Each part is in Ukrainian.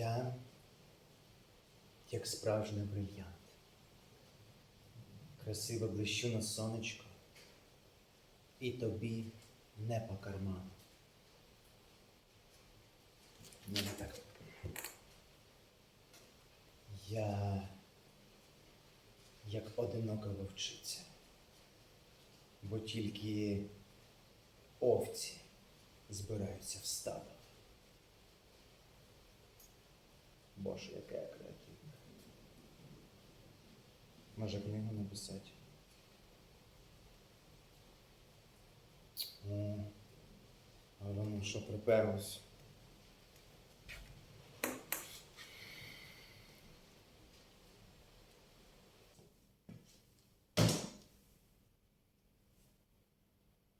Я як справжній брильянт. Красиво блищу на сонечко. І тобі не по карману. Не так. Я як одинока вовчиця. Бо тільки овці збираються в стадо. Боже, яка я креативна. Може книгу написати? О, а воно що приперлось?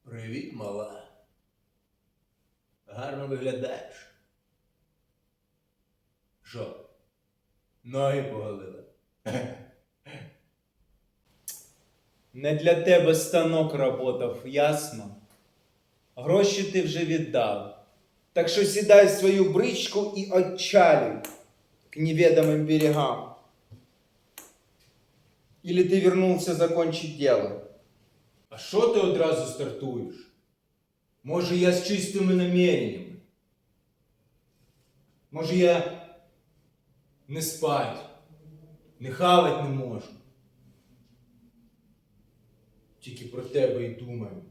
Привіт, мала. Гарно виглядаєш. Що? Ноги поголила. Не для тебе станок работав, ясно? Гроші ти вже віддав. Так що сідай в свою бричку і отчалюй к неведомым берегам. Или ты вернулся закончить дело? А що ти одразу стартуєш? Може, я з чистими наміреннями? Може, я не спать, не хавать не можу. Тільки про тебе і думаю.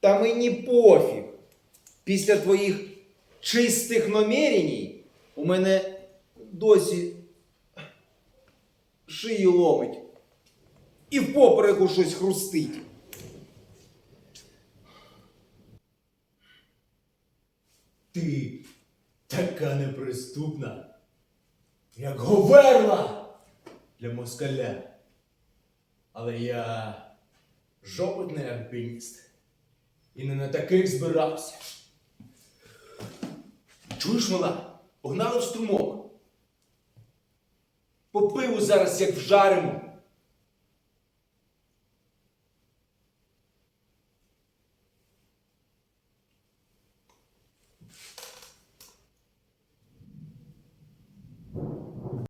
Та мені пофіг. Після твоїх чистих намірень у мене досі шию ломить. І в попереку щось хрустить. Ти така неприступна, як говерла для москаля. Але я жопотний альпініст і не на таких збирався. Чуєш, мала? Погнали струмок. По пиву зараз як вжаримо.